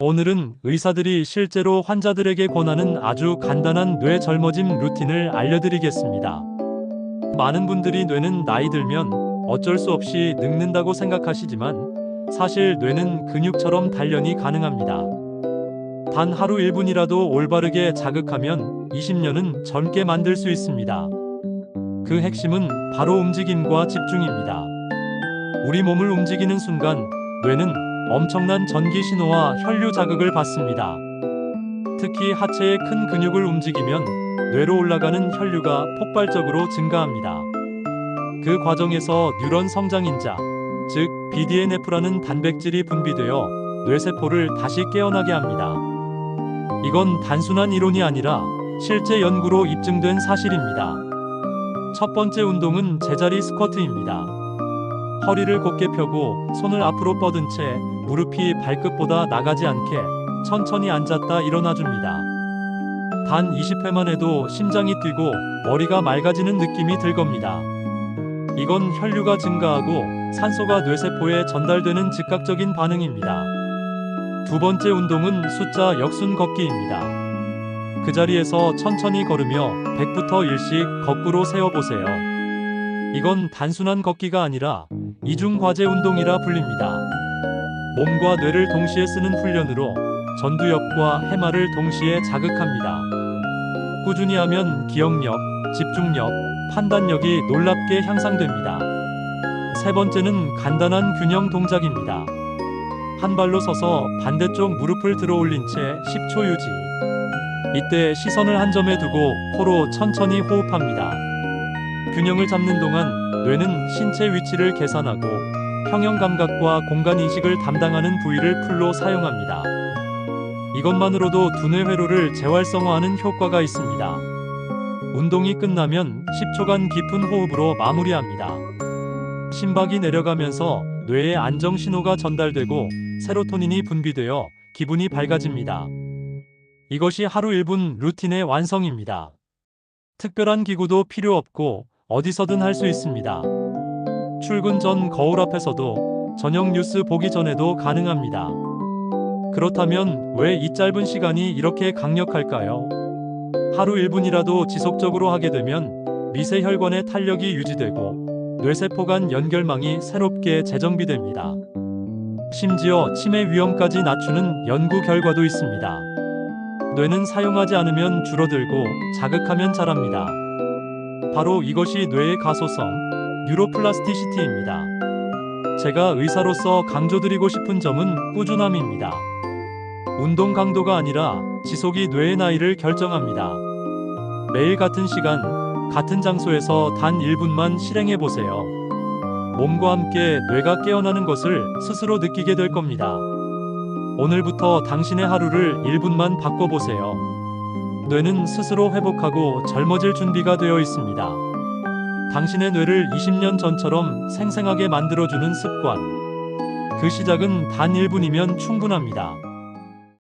오늘은 의사들이 실제로 환자들에게 권하는 아주 간단한 뇌 젊어짐 루틴을 알려드리겠습니다. 많은 분들이 뇌는 나이 들면 어쩔 수 없이 늙는다고 생각하시지만 사실 뇌는 근육처럼 단련이 가능합니다. 단 하루 1분이라도 올바르게 자극하면 20년은 젊게 만들 수 있습니다. 그 핵심은 바로 움직임과 집중입니다. 우리 몸을 움직이는 순간 뇌는 엄청난 전기 신호와 혈류 자극을 받습니다. 특히 하체의 큰 근육을 움직이면 뇌로 올라가는 혈류가 폭발적으로 증가합니다. 그 과정에서 뉴런 성장인자, 즉 BDNF라는 단백질이 분비되어 뇌세포를 다시 깨어나게 합니다. 이건 단순한 이론이 아니라 실제 연구로 입증된 사실입니다. 첫 번째 운동은 제자리 스쿼트입니다. 허리를 곧게 펴고 손을 앞으로 뻗은 채 무릎이 발끝보다 나가지 않게 천천히 앉았다 일어나 줍니다. 단 20회만 해도 심장이 뛰고 머리가 맑아지는 느낌이 들 겁니다. 이건 혈류가 증가하고 산소가 뇌세포에 전달되는 즉각적인 반응입니다. 두 번째 운동은 숫자 역순 걷기입니다. 그 자리에서 천천히 걸으며 100부터 1씩 거꾸로 세어보세요. 이건 단순한 걷기가 아니라 이중과제 운동이라 불립니다. 몸과 뇌를 동시에 쓰는 훈련으로 전두엽과 해마를 동시에 자극합니다. 꾸준히 하면 기억력, 집중력, 판단력이 놀랍게 향상됩니다. 세 번째는 간단한 균형 동작입니다. 한 발로 서서 반대쪽 무릎을 들어 올린 채 10초 유지. 이때 시선을 한 점에 두고 코로 천천히 호흡합니다. 균형을 잡는 동안 뇌는 신체 위치를 계산하고 평형 감각과 공간 인식을 담당하는 부위를 풀로 사용합니다. 이것만으로도 두뇌 회로를 재활성화하는 효과가 있습니다. 운동이 끝나면 10초간 깊은 호흡으로 마무리합니다. 심박이 내려가면서 뇌에 안정 신호가 전달되고 세로토닌이 분비되어 기분이 밝아집니다. 이것이 하루 1분 루틴의 완성입니다. 특별한 기구도 필요 없고 어디서든 할 수 있습니다. 출근 전 거울 앞에서도 저녁 뉴스 보기 전에도 가능합니다. 그렇다면 왜 이 짧은 시간이 이렇게 강력할까요? 하루 1분이라도 지속적으로 하게 되면 미세 혈관의 탄력이 유지되고 뇌세포 간 연결망이 새롭게 재정비됩니다. 심지어 치매 위험까지 낮추는 연구 결과도 있습니다. 뇌는 사용하지 않으면 줄어들고 자극하면 자랍니다. 바로 이것이 뇌의 가소성, 뉴로플라스티시티입니다. 제가 의사로서 강조드리고 싶은 점은 꾸준함입니다. 운동 강도가 아니라 지속이 뇌의 나이를 결정합니다. 매일 같은 시간, 같은 장소에서 단 1분만 실행해 보세요. 몸과 함께 뇌가 깨어나는 것을 스스로 느끼게 될 겁니다. 오늘부터 당신의 하루를 1분만 바꿔보세요. 뇌는 스스로 회복하고 젊어질 준비가 되어 있습니다. 당신의 뇌를 20년 전처럼 생생하게 만들어주는 습관. 그 시작은 단 1분이면 충분합니다.